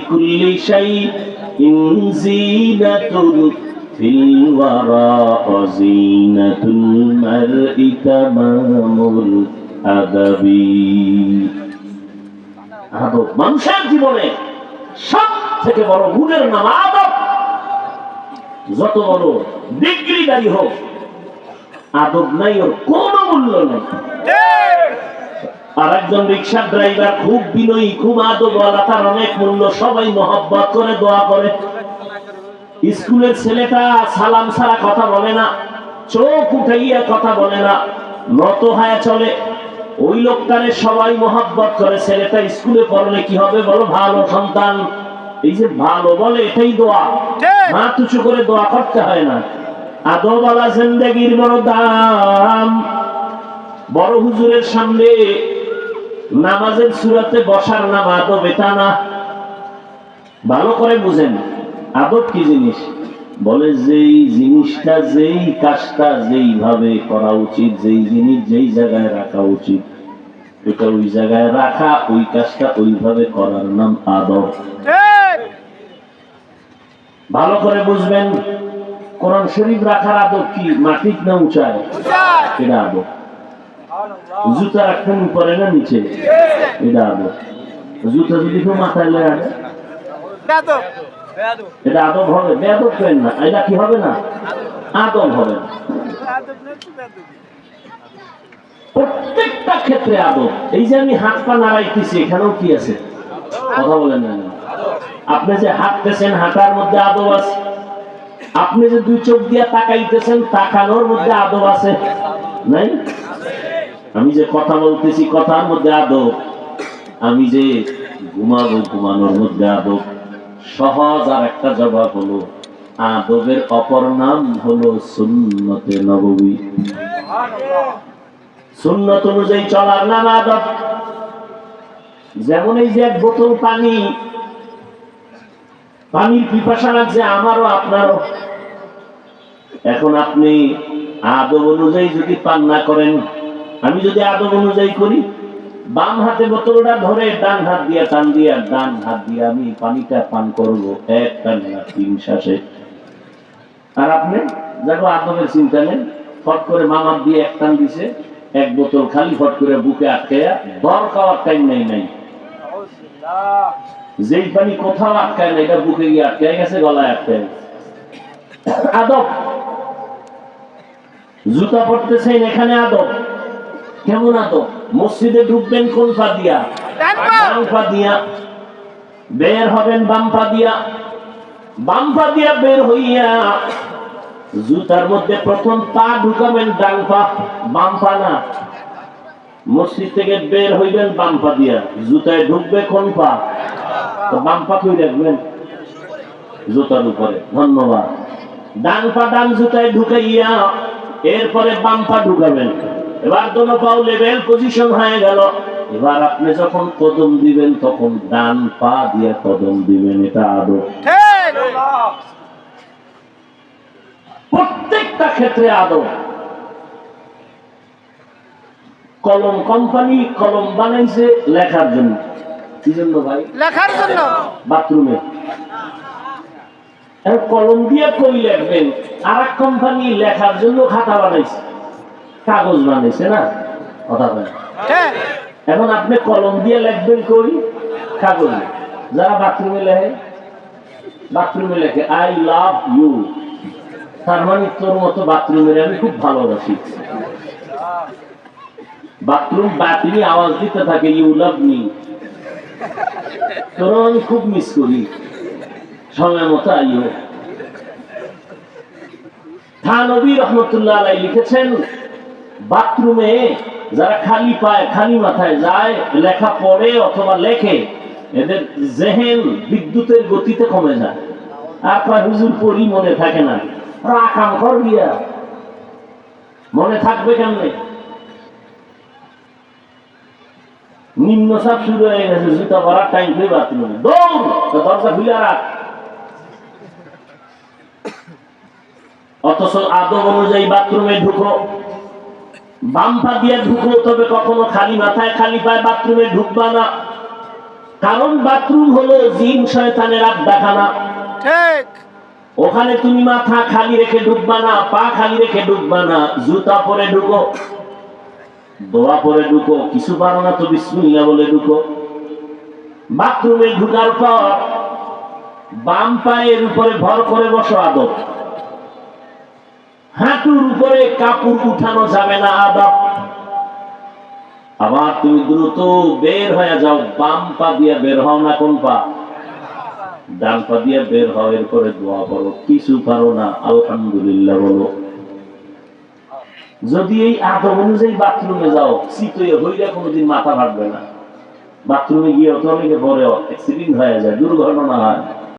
لكل شيء زينة في الورى وزينة المرء تمام الأدب আদব মানুষের জীবনে সব থেকে বড় গুণের নাম আদব যত বড় ডিগ্রিদারি হোক আদব নাই ওর কোনো মূল্য নেই আর একজন রিক্সা ড্রাইভার খুব বিনয়ী খুব আদবওয়ালা তার অনেক মূল্য সবাই মহব্বত করে দোয়া করে। স্কুলের ছেলেটা সালাম ছাড়া কথা বলে না চোখ উঠাইয়া কথা বলে না নত হয়ে চলে। ওই লোকটারে সবাই মহব্বত করে ছেলেটা স্কুলে পড়লে কি হবে বলো? ভালো সন্তান। এই যে ভালো বলে এটাই দোয়া। মা তুচু করে দোয়া করতে হয় না। আদবালা জিন্দগির বড় দাম। বড় হুজুরের সামনে নামাজের সুরাতে বসার নাম আদব এটা না। ভালো করে বুঝেন আদব কি জিনিস? বলে যেই জিনিসটা যেই কাজটা যেইভাবে করা উচিত যেই জিনিস যেই জায়গায় রাখা উচিত এটা ওই জায়গায় রাখা ওই কাজটা ওইভাবে করার নাম আদব। ভালো করে বুঝবেন কোরআন শরীফ রাখার আদব কি? মাটির না উঁচায়। এটা আদব। জুতা রাখবেন উপরে না নিচে? এটা জুতা যদি কেউ মাথায় লাগে এটা আদব হবে। বেয়াদব কেন না? এটা কি হবে না? আদব হবে না। প্রত্যেকটা ক্ষেত্রে আদব। এই যে আমি হাত পা নাড়াইতেছি এখানেও কি আছে? কথা বলেন না আপনি যে হাঁটতেছেন হাঁটার মধ্যে আদব আছে। আপনি যে দুই চোখ দিয়ে তাকাইতেছেন তাকানোর মধ্যে আদব আছে। নাই? আমি যে কথা বলতেছি কথার মধ্যে আদব, আমি যে ঘুমাবো ঘুমানোর মধ্যে আদব, সহজ আর একটা জবাব হলো, আদবের অপর নাম হলো সুন্নতে নববী। সুন্নত অনুযায়ী চলার নাম আদব। যেমন এই যে এক বোতল পানি, পানির পিপাসা লাগছে আমারও, আপনারও। এখন আপনি আদব অনুযায়ী যদি পান না করেন আমি যদি আদব অনুযায়ী করি, বাম হাতে বোতলটা ধরে, ডান হাত দিয়ে টান দিয়ে, ডান হাত দিয়ে আমি পানিটা পান করব, এক টান না তিন শ্বাসে। আর আপনি দেখো আদবের চিন্তা নেই, ফট করে মামার দিয়ে এক টান দিছে, এক বোতল খালি ফট করে বুকে আটকাইয়া দর খাওয়ার টাইম নেই, নাই। যেই পানি কোথাও আটকায় না, এটা বুকে গিয়ে আটকায় গেছে, গলায় আটকায়। আদব। জুতা পড়তেছেন এখানে আদব। কেমন আদব মসজিদে ঢুকবেন কোন পা দিয়া? বাম পা দিয়া। বের হবেন বাম পা দিয়া। বাম পা দিয়া বের হইয়া জুতার মধ্যে প্রথম পা ঢুকাবেন ডান পা বাম পা না। মসজিদ থেকে বের হইবেন বাম পা দিয়া। জুতায় ঢুকবে কোন পা তো বাম পা কই রাখবেন জুতার উপরে। ধন্যবাদ। ডান পা ডান জুতায় ঢুকাইয়া এরপরে বাম পা ঢুকাবেন। এবার দোনো পাও লেভেল পজিশন হয়ে গেল। এবার আপনি যখন কদম দিবেন তখন ডান পা দিয়ে কদম দিবেন এটা আদব প্রত্যেকটা ক্ষেত্রে আদব কলম কোম্পানি কলম বানাইছে লেখার জন্য। কি জন্য ভাই? লেখার জন্য। বাথরুমে। কলম দিয়ে কই লিখবেন? আর এক কোম্পানি লেখার জন্য খাতা বানাইছে। কাগজ বানাইছে না? কথা বলেন হ্যাঁ। এখন আপনি কলম দিয়ে লিখবেন কই? কাগজ যারা বাথরুমে লেখে বাথরুমে লেখে আই লাভ ইউ তার মানে তোর মতো বাথরুমের আমি খুব ভালোবাসি। বাথরুম বাতিনি আওয়াজ দিতে থাকে ইউ লাভ মি তোর আমি খুব মিস করি। সময় মতো আইও। থানবী রহমতুল্লাহ আলাই লিখেছেন বাথরুমে যারা খালি পায়, খালি মাথায় যায়, লেখা পড়ে অথবা লেখে, এদের জেহেন বিদ্যুতের গতিতে কমে যায়। আর হুজুর, পড়ি মনে থাকে না। রাখাম মনে থাকবে কেমনে? নিম্ন চাপ শুরু হয়ে গেছে, জুতা পরার টাইম পেয়ে বাথরুমে। দৌড়! দরজা খুলে রাখ। অথচ আদব অনুযায়ী বাথরুমে ঢুকো। বাম পা দিয়ে ঢুকো তবে কখনো খালি মাথায় খালি পায়ে বাথরুমে ঢুকবা না। কারণ বাথরুম হলো জিন শয়তানের আড্ডাখানা। ঠিক। ওখানে তুমি মাথা খালি রেখে ঢুকবা না পা খালি রেখে ঢুকবা না জুতা পরে ঢুকো দোয়া পরে ঢুকো কিছু পারো না তো বিসমিল্লা বলে ঢুকো। বাথরুমে ঢুকার পর বাম পায়ের উপরে ভর করে বসো আদব। হাঁটুর উপরে কাপড় উঠানো যাবে না আদব। আবার তুমি দ্রুত বের হয়ে যাও, বাম পা দিয়ে বের হও না কোন পা? ডান পা দিয়ে বের হও, এরপরে দোয়া করো। কিছু পারো না, আলহামদুলিল্লাহ বলো। যদি এই আদব অনুযায়ী বাথরুমে যাও শীতইয়ে হইলে কোনোদিন মাথা ফাটবে না। বাথরুমে গিয়ে অত অনেকে পরে অ্যাক্সিডেন্ট হয়ে যায়, দুর্ঘটনা হয়।